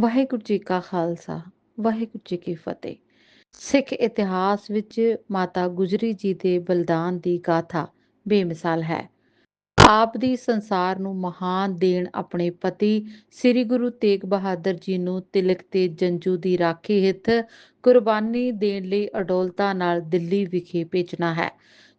ਵਾਹਿਗੁਰੂ ਜੀ ਕਾ ਖਾਲਸਾ, ਵਾਹਿਗੁਰੂ ਜੀ ਕੀ ਫਤਿਹ। ਸਿੱਖ ਇਤਿਹਾਸ ਵਿੱਚ ਮਾਤਾ ਗੁਜਰੀ ਜੀ ਦੇ ਬਲਿਦਾਨ ਦੀ ਗਾਥਾ ਬੇਮਿਸਾਲ ਹੈ। ਆਪ ਦੀ ਸੰਸਾਰ ਨੂੰ ਮਹਾਨ ਦੇਣ ਆਪਣੇ ਪਤੀ ਸ੍ਰੀ ਗੁਰੂ ਤੇਗ ਬਹਾਦਰ ਜੀ ਨੂੰ ਤਿਲਕ ਤੇ ਜੰਜੂ ਦੀ ਰਾਖੀ ਹਿੱਤ ਕੁਰਬਾਨੀ ਦੇਣ ਲਈ ਅਡੋਲਤਾ ਨਾਲ ਦਿੱਲੀ ਵਿਖੇ ਭੇਜਣਾ ਹੈ।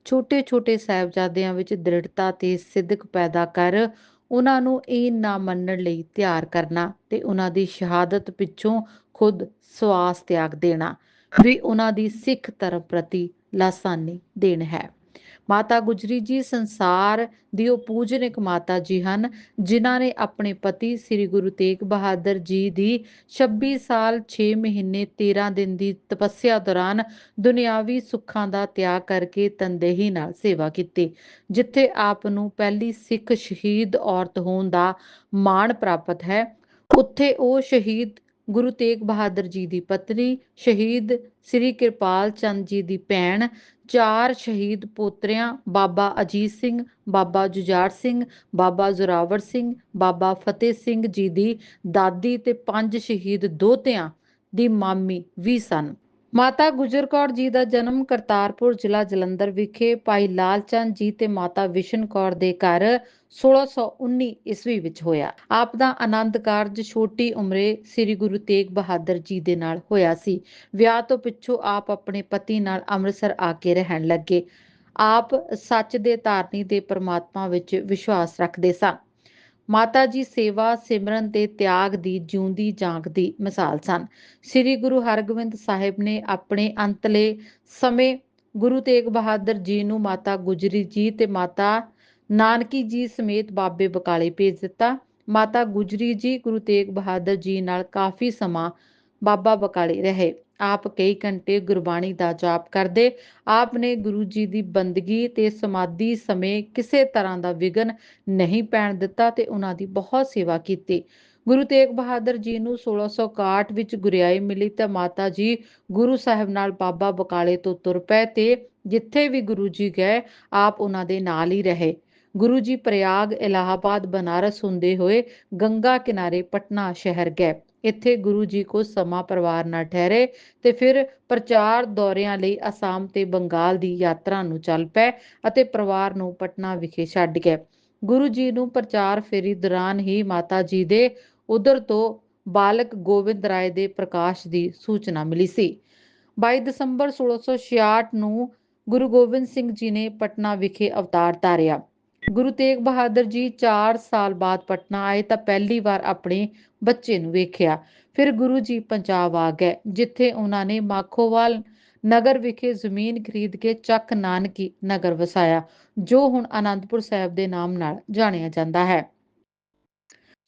ਛੋਟੇ-ਛੋਟੇ ਸਾਹਿਬਜ਼ਾਦਿਆਂ ਵਿੱਚ ਦ੍ਰਿੜਤਾ ਤੇ ਸਿੱਧਕ ਪੈਦਾ ਕਰ ਉਹਨਾਂ ਨੂੰ ਇਹ ਨਾ ਮੰਨਣ ਲਈ ਤਿਆਰ ਕਰਨਾ ਤੇ ਉਹਨਾਂ ਦੀ ਸ਼ਹਾਦਤ ਪਿੱਛੋਂ ਖੁਦ ਸਵਾਸ ਤਿਆਗ ਦੇਣਾ ਵੀ ਉਹਨਾਂ ਦੀ ਸਿੱਖ ਧਰਮ ਪ੍ਰਤੀ ਲਾਸਾਨੀ ਦੇਣ ਹੈ। ਮਾਤਾ ਗੁਜਰੀ ਜੀ ਸੰਸਾਰ ਦੀ ਉਹ ਪੂਜਨਿਕ ਮਾਤਾ ਜੀ ਹਨ, ਜਿਨ੍ਹਾਂ ਨੇ ਆਪਣੇ ਪਤੀ ਸ੍ਰੀ ਗੁਰੂ ਤੇਗ ਬਹਾਦਰ ਜੀ ਦੀ 26 ਸਾਲ 6 ਮਹੀਨੇ 13 ਦਿਨ ਦੀ ਤਪੱਸਿਆ ਦੌਰਾਨ ਦੁਨਿਆਵੀ ਸੁੱਖਾਂ ਦਾ ਤਿਆਗ ਕਰਕੇ ਤਨਦੇਹੀ ਨਾਲ ਸੇਵਾ ਕੀਤੀ, ਜਿੱਥੇ ਆਪ ਨੂੰ ਪਹਿਲੀ ਸਿੱਖ ਸ਼ਹੀਦ ਔਰਤ ਹੋਣ ਦਾ ਮਾਣ ਪ੍ਰਾਪਤ ਹੈ। ਉੱਥੇ ਉਹ ਸ਼ਹੀਦ ਗੁਰੂ ਤੇਗ ਬਹਾਦਰ ਜੀ ਦੀ ਪਤਨੀ, ਸ਼ਹੀਦ ਸ੍ਰੀ ਕਿਰਪਾਲ ਚੰਦ ਜੀ ਦੀ ਭੈਣ ਚਾਰ ਸ਼ਹੀਦ ਪੋਤਰਿਆਂ, ਬਾਬਾ ਅਜੀਤ ਸਿੰਘ, ਬਾਬਾ ਜੁਝਾਰ ਸਿੰਘ, ਬਾਬਾ ਜ਼ੋਰਾਵਰ ਸਿੰਘ, ਬਾਬਾ ਫਤਿਹ ਸਿੰਘ ਜੀ ਦੀ ਦਾਦੀ ਤੇ ਪੰਜ ਸ਼ਹੀਦ ਦੋਤਿਆਂ ਦੀ ਮਾਮੀ ਵੀ ਸਨ। ਮਾਤਾ ਗੁਜਰ ਕੌਰ ਜੀ ਦਾ ਜਨਮ ਕਰਤਾਰਪੁਰ ਜ਼ਿਲ੍ਹਾ ਜਲੰਧਰ ਵਿਖੇ। ਭਾਈ ਲਾਲ ਚੰਦ ਜੀ ਤੇ ਮਾਤਾ ਵਿਸ਼ਨ ਕੌਰ ਦੇ ਘਰ 1619 ਈਸਵੀ ਵਿੱਚ ਹੋਇਆ। ਆਪ ਦਾ ਆਨੰਦ ਕਾਰਜ ਛੋਟੀ ਉਮਰੇ ਸ੍ਰੀ ਗੁਰੂ ਤੇਗ ਬਹਾਦਰ ਜੀ ਦੇ ਨਾਲ ਹੋਇਆ ਸੀ। ਵਿਆਹ ਤੋਂ ਪਿੱਛੋਂ ਆਪ ਆਪਣੇ ਪਤੀ ਨਾਲ ਅੰਮ੍ਰਿਤਸਰ ਆ ਕੇ ਰਹਿਣ ਲੱਗੇ। ਆਪ ਸੱਚ ਦੇ ਧਾਰਨੀ ਦੇ ਪ੍ਰਮਾਤਮਾ ਵਿੱਚ ਵਿਸ਼ਵਾਸ ਰੱਖਦੇ ਸਨ। ਮਾਤਾ ਜੀ ਸੇਵਾ, ਸਿਮਰਨ ਤੇ ਤਿਆਗ ਦੀ, ਜਿਉਂਦੀ, ਜਾਗਦੀ ਮਿਸਾਲ ਸਨ। ਸ੍ਰੀ ਗੁਰੂ ਹਰਗੋਬਿੰਦ ਸਾਹਿਬ ਨੇ ਆਪਣੇ ਅੰਤਲੇ ਸਮੇਂ ਗੁਰੂ ਤੇਗ ਬਹਾਦਰ ਜੀ ਨੂੰ ਮਾਤਾ ਗੁਜਰੀ ਜੀ ਤੇ ਮਾਤਾ ਨਾਨਕੀ ਜੀ ਸਮੇਤ ਬਾਬੇ ਬਕਾਲੇ ਭੇਜ ਦਿੱਤਾ। ਮਾਤਾ ਗੁਜਰੀ ਜੀ ਗੁਰੂ ਤੇਗ ਬਹਾਦਰ ਜੀ ਨਾਲ ਕਾਫੀ ਸਮਾਂ ਬਾਬਾ ਬਕਾਲੇ ਰਹੇ। ਆਪ ਕਈ ਘੰਟੇ ਗੁਰਬਾਣੀ ਦਾ ਜਾਪ ਕਰਦੇ। ਆਪ ਨੇ ਗੁਰੂ ਜੀ ਦੀ ਬੰਦਗੀ ਤੇ ਸਮਾਧੀ ਸਮੇਂ ਕਿਸੇ ਤਰ੍ਹਾਂ ਦਾ ਵਿਗਨ ਨਹੀਂ ਪੈਣ ਦਿੱਤਾ ਤੇ ਉਹਨਾਂ ਦੀ ਬਹੁਤ ਸੇਵਾ ਕੀਤੀ। ਗੁਰੂ ਤੇਗ ਬਹਾਦਰ ਜੀ ਨੂੰ 1661 ਵਿੱਚ ਗੁਰਿਆਈ ਮਿਲੀ ਤਾਂ ਮਾਤਾ ਜੀ ਗੁਰੂ ਸਾਹਿਬ ਨਾਲ ਬਾਬਾ ਬਕਾਲੇ ਤੋਂ ਤੁਰ ਪਏ ਤੇ ਜਿੱਥੇ ਵੀ ਗੁਰੂ ਜੀ ਗਏ, ਆਪ ਉਹਨਾਂ ਦੇ ਨਾਲ ਹੀ ਰਹੇ। ਗੁਰੂ ਜੀ ਪ੍ਰਯਾਗ, ਇਲਾਹਾਬਾਦ, ਬਨਾਰਸ ਹੁੰਦੇ ਹੋਏ ਗੰਗਾ ਕਿਨਾਰੇ ਪਟਨਾ ਸ਼ਹਿਰ ਗਏ। ਇੱਥੇ ਗੁਰੂ ਜੀ ਕੋ ਸਮਾਂ ਪਰਿਵਾਰ ਨਾਲ ਠਹਿਰੇ ਤੇ ਫਿਰ ਪ੍ਰਚਾਰ ਦੌਰਿਆਂ ਲਈ ਅਸਾਮ ਤੇ ਬੰਗਾਲ ਦੀ ਯਾਤਰਾ ਨੂੰ ਚੱਲ ਪਏ ਅਤੇ ਪਰਿਵਾਰ ਨੂੰ ਪਟਨਾ ਵਿਖੇ ਛੱਡ ਗਏ। ਗੁਰੂ ਜੀ ਨੂੰ ਪ੍ਰਚਾਰ ਫੇਰੀ ਦੌਰਾਨ ਹੀ ਮਾਤਾ ਜੀ ਦੇ ਉਧਰ ਤੋਂ ਬਾਲਕ ਗੋਬਿੰਦ ਰਾਏ ਦੇ ਪ੍ਰਕਾਸ਼ ਦੀ ਸੂਚਨਾ ਮਿਲੀ ਸੀ। 22 ਦਸੰਬਰ 1666 ਨੂੰ ਗੁਰੂ ਗੋਬਿੰਦ ਸਿੰਘ ਜੀ ਨੇ ਪਟਨਾ ਵਿਖੇ ਅਵਤਾਰ ਧਾਰਿਆ। ਗੁਰੂ ਤੇਗ ਬਹਾਦਰ ਜੀ 4 ਸਾਲ ਬਾਅਦ ਪਟਨਾ ਆਏ ਤਾਂ ਪਹਿਲੀ ਵਾਰ ਆਪਣੇ ਬੱਚੇ ਨੂੰ ਵੇਖਿਆ। ਫਿਰ ਗੁਰੂ ਜੀ ਪੰਜਾਬ ਆ ਗਏ, ਜਿੱਥੇ ਉਹਨਾਂ ਨੇ ਮਾਖੋਵਾਲ ਨਗਰ ਵਿਖੇ ਜ਼ਮੀਨ ਖਰੀਦ ਕੇ ਚੱਕ ਨਾਨਕੀ ਨਗਰ ਵਸਾਇਆ, ਜੋ ਹੁਣ ਆਨੰਦਪੁਰ ਸਾਹਿਬ ਦੇ ਨਾਮ ਨਾਲ ਜਾਣਿਆ ਜਾਂਦਾ ਹੈ।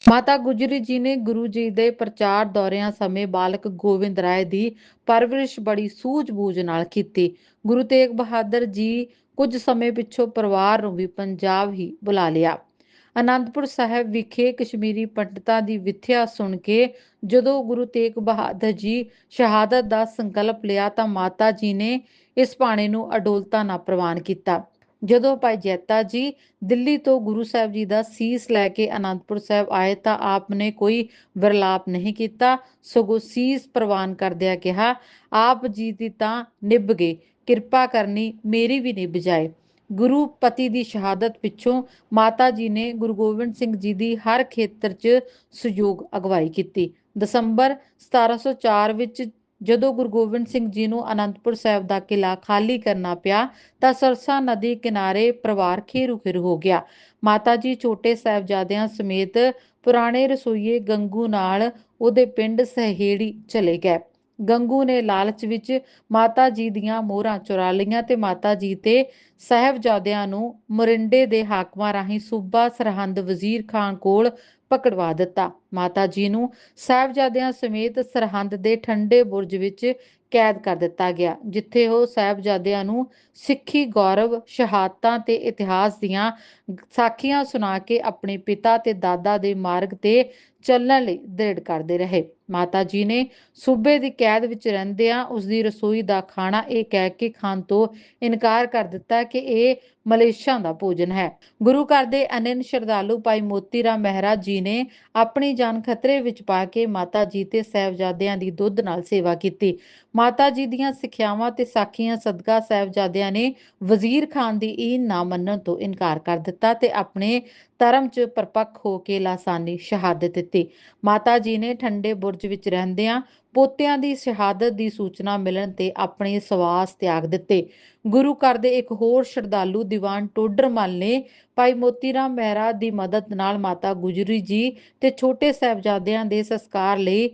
ਮਾਤਾ ਗੁਜਰੀ ਜੀ ਨੇ ਗੁਰੂ ਜੀ ਦੇ ਪ੍ਰਚਾਰ ਦੌਰਿਆਂ ਸਮੇਂ ਬਾਲਕ ਗੋਬਿੰਦ ਰਾਏ ਦੀ ਪਰਵਰਿਸ਼ ਬੜੀ ਸੂਝ-ਬੂਝ ਨਾਲ ਕੀਤੀ। ਗੁਰੂ ਤੇਗ ਬਹਾਦਰ ਜੀ ਕੁਝ ਸਮੇਂ ਪਿੱਛੋਂ ਪਰਿਵਾਰ ਨੂੰ ਵੀ ਪੰਜਾਬ ਹੀ ਬੁਲਾ ਲਿਆ। ਆਨੰਦਪੁਰ ਸਾਹਿਬ ਵਿਖੇ ਕਸ਼ਮੀਰੀ ਪੰਡਤਾਂ ਦੀ ਵਿਥਿਆ ਸੁਣ ਕੇ ਜਦੋਂ ਗੁਰੂ ਤੇਗ ਬਹਾਦਰ ਜੀ ਸ਼ਹਾਦਤ ਦਾ ਸੰਕਲਪ ਲਿਆ ਤਾਂ ਮਾਤਾ ਜੀ ਨੇ ਇਸ ਬਾਣੇ ਨੂੰ ਅਡੋਲਤਾ ਨਾਲ ਪ੍ਰਵਾਨ ਕੀਤਾ। ਜਦੋਂ ਭਾਈ ਜੈਤਾ ਜੀ ਦਿੱਲੀ ਤੋਂ ਗੁਰੂ ਸਾਹਿਬ ਜੀ ਦਾ ਸੀਸ ਲੈ ਕੇ ਅਨੰਦਪੁਰ ਸਾਹਿਬ ਆਏ ਤਾਂ ਆਪ ਨੇ ਕੋਈ ਵਿਰਲਾਪ ਨਹੀਂ ਕੀਤਾ, ਸਗੋਂ ਸੀਸ ਪ੍ਰਵਾਨ ਕਰਦਿਆਂ ਕਿਹਾ, ਆਪ ਜੀ ਦੀ ਤਾਂ ਨਿਭ ਗਏ ਕਿਰਪਾ ਕਰਨੀ ਮੇਰੀ ਵੀ ਨਹੀਂ ਬਜਾਏ। ਗੁਰੂ ਪਤੀ ਦੀ ਸ਼ਹਾਦਤ ਪਿੱਛੋਂ ਮਾਤਾ ਜੀ ਨੇ ਗੁਰੂ ਗੋਬਿੰਦ ਸਿੰਘ ਜੀ ਦੀ ਹਰ ਖੇਤਰ 'ਚ ਸਹਿਯੋਗ ਅਗਵਾਈ ਕੀਤੀ। ਦਸੰਬਰ 1704 ਵਿੱਚ ਜਦੋਂ ਗੁਰੂ ਗੋਬਿੰਦ ਸਿੰਘ ਜੀ ਨੂੰ ਅਨੰਦਪੁਰ ਸਾਹਿਬ ਦਾ ਕਿਲਾ ਖਾਲੀ ਕਰਨਾ ਪਿਆ, ਤਾਂ ਸਰਸਾ ਨਦੀ ਕਿਨਾਰੇ ਪਰਿਵਾਰ ਖੇਰੂ ਖੇਰ ਹੋ ਗਿਆ। ਮਾਤਾ ਜੀ ਛੋਟੇ ਸਾਹਿਬਜ਼ਾਦਿਆਂ ਸਮੇਤ ਪੁਰਾਣੇ ਰਸੋਈਏ ਗੰਗੂ ਨਾਲ ਉਹਦੇ ਪਿੰਡ ਸਹੇੜੀ ਚਲੇ ਗਏ। ਗੰਗੂ ਨੇ ਲਾਲਚ ਵਿੱਚ ਮਾਤਾ ਜੀ ਦੀਆਂ ਮੋਹਰਾਂ ਚੁਰਾ ਲਈਆਂ ਤੇ ਮਾਤਾ ਜੀ ਤੇ ਸਹਿਬਜ਼ਾਦਿਆਂ ਨੂੰ ਮੋਰਿੰਡੇ ਦੇ ਹਾਕਮਾਂ ਰਾਹੀਂ ਸੂਬਾ ਸਰਹੰਦ ਵਜ਼ੀਰ ਖਾਨ ਕੋਲ ਪਕੜਵਾ ਦਿੱਤਾ। ਮਾਤਾ ਜੀ ਨੂੰ ਸਹਿਬਜ਼ਾਦਿਆਂ ਸਮੇਤ ਸਰਹੰਦ ਦੇ ਠੰਡੇ ਬੁਰਜ ਵਿੱਚ ਕੈਦ ਕਰ ਦਿੱਤਾ ਗਿਆ, ਜਿੱਥੇ ਉਹ ਸਹਿਬਜ਼ਾਦਿਆਂ ਨੂੰ ਸਿੱਖੀ, ਗੌਰਵ, ਸ਼ਹਾਦਤਾਂ ਤੇ ਇਤਿਹਾਸ ਦੀਆਂ ਸਾਖੀਆਂ ਸੁਣਾ ਕੇ ਆਪਣੇ ਪਿਤਾ ਤੇ ਦਾਦਾ ਦੇ ਮਾਰਗ ਤੇ ਚੱਲਣ ਲਈ ਦ੍ਰਿੜ ਕਰਦੇ ਰਹੇ। ਮਾਤਾ ਜੀ ਨੇ ਸੂਬੇ ਦੀ ਕੈਦ ਵਿੱਚ ਰਹਿੰਦਿਆਂ ਉਸ ਦੀ ਰਸੋਈ ਦਾ ਖਾਣਾ ਇਹ ਕਹਿ ਕੇ ਖਾਣ ਤੋਂ ਇਨਕਾਰ ਕਰ ਦਿੱਤਾ ਕਿ ਇਹ ਮਲੇਸ਼ਾਂ ਦਾ ਭੋਜਨ ਹੈ। ਗੁਰੂ ਘਰ ਦੇ ਅਨੰਨ ਸ਼ਰਧਾਲੂ ਭਾਈ ਮੋਤੀ ਰਾਮ ਮਹਿਰਾ ਜੀ ਨੇ ਆਪਣੀ ਜਾਨ ਖਤਰੇ ਵਿੱਚ ਪਾ ਕੇ ਮਾਤਾ ਜੀ ਤੇ ਸਹਿਬਜ਼ਾਦਿਆਂ ਦੀ ਦੁੱਧ ਨਾਲ ਸੇਵਾ ਕੀਤੀ। ਮਾਤਾ ਜੀ ਦੀਆਂ ਸਿੱਖਿਆਵਾਂ ਤੇ ਸਾਖੀਆਂ ਸਦਕਾ ਸਹਿਬਜ਼ਾਦਿਆਂ ਨੇ ਵਜ਼ੀਰ ਖਾਨ ਦੀ ਈਨ ਨਾ ਮੰਨਣ ਤੋਂ ਇਨਕਾਰ ਕਰ ਦਿੱਤਾ ਤੇ ਆਪਣੇ ਧਰਮ 'ਚ ਪਰਪੱਕ ਹੋ ਕੇ ਲਾਸਾਨੀ ਸ਼ਹਾਦਤ ਦਿੱਤੀ। ਮਾਤਾ ਜੀ ਨੇ ਠੰਡੇ ਬੁਰਜ ਵਿੱਚ ਰਹਿੰਦਿਆਂ ਪੋਤਿਆਂ ਦੀ ਸ਼ਹਾਦਤ ਦੀ ਸੂਚਨਾ ਮਿਲਣ ਤੇ ਆਪਣੇ ਸਵਾਸ ਤਿਆਗ ਦਿੱਤੇ। ਗੁਰੂ ਘਰ ਦੇ ਇੱਕ ਹੋਰ ਸ਼ਰਧਾਲੂ ਦੀਵਾਨ ਟੋਡਰਮਲ ਨੇ ਭਾਈ ਮੋਤੀ ਰਾਮ ਮਹਿਰਾ ਦੀ ਮਦਦ ਨਾਲ ਮਾਤਾ ਗੁਜਰੀ ਜੀ ਤੇ ਛੋਟੇ ਸਾਹਿਬਜ਼ਾਦਿਆਂ ਦੇ ਸੰਸਕਾਰ ਲਈ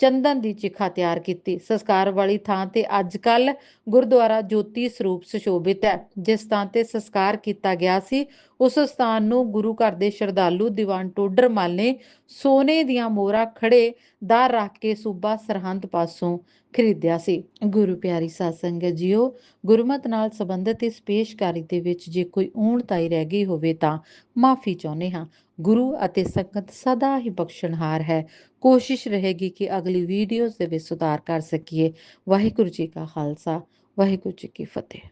ਚੰਦਨ ਦੀ ਚਿਖਾ ਤਿਆਰ ਕੀਤੀ। ਸੰਸਕਾਰ ਵਾਲੀ ਥਾਂ ਤੇ ਅੱਜ ਕੱਲ ਗੁਰਦੁਆਰਾ ਜੋਤੀ ਸਰੂਪ ਸੁਸ਼ੋਭਿਤ ਹੈ, ਜਿਸ ਥਾਂ ਤੇ ਸੰਸਕਾਰ ਕੀਤਾ ਗਿਆ ਸੀ ਉਸ ਸਥਾਨ ਨੂੰ ਗੁਰੂ ਘਰ ਦੇ ਸ਼ਰਧਾਲੂ ਦੀਵਾਨ ਟੋਡਰ ਟੋਡਰਮਲ ਨੇ ਸੋਨੇ ਦੀਆਂ ਮੋਹਰਾਂ ਖੜੇ ਦਾਰ ਰੱਖ ਕੇ ਸੂਬਾ ਸਰਹੰਦ ਪਾਸੋਂ ਖਰੀਦਿਆ ਸੀ। ਗੁਰੂ ਪਿਆਰੀ ਸਾਧ ਸੰਗਤ ਜੀਓ, ਗੁਰਮਤ ਨਾਲ ਸੰਬੰਧਿਤ ਇਸ ਪੇਸ਼ਕਾਰੀ ਦੇ ਵਿੱਚ ਜੇ ਕੋਈ ਊਣਤਾਈ ਰਹਿ ਗਈ ਹੋਵੇ ਤਾਂ ਮਾਫੀ ਚਾਹੁੰਦੇ ਹਾਂ। ਗੁਰੂ ਅਤੇ ਸੰਗਤ ਸਦਾ ਹੀ ਬਖਸ਼ਣਹਾਰ ਹੈ। ਕੋਸ਼ਿਸ਼ ਰਹੇਗੀ ਕਿ ਅਗਲੀ ਵੀਡੀਓਜ਼ ਦੇ ਵਿੱਚ ਸੁਧਾਰ ਕਰ ਸਕੀਏ। ਵਾਹਿਗੁਰੂ ਜੀ ਕਾ ਖਾਲਸਾ, ਵਾਹਿਗੁਰੂ ਜੀ ਕੀ ਫਤਿਹ।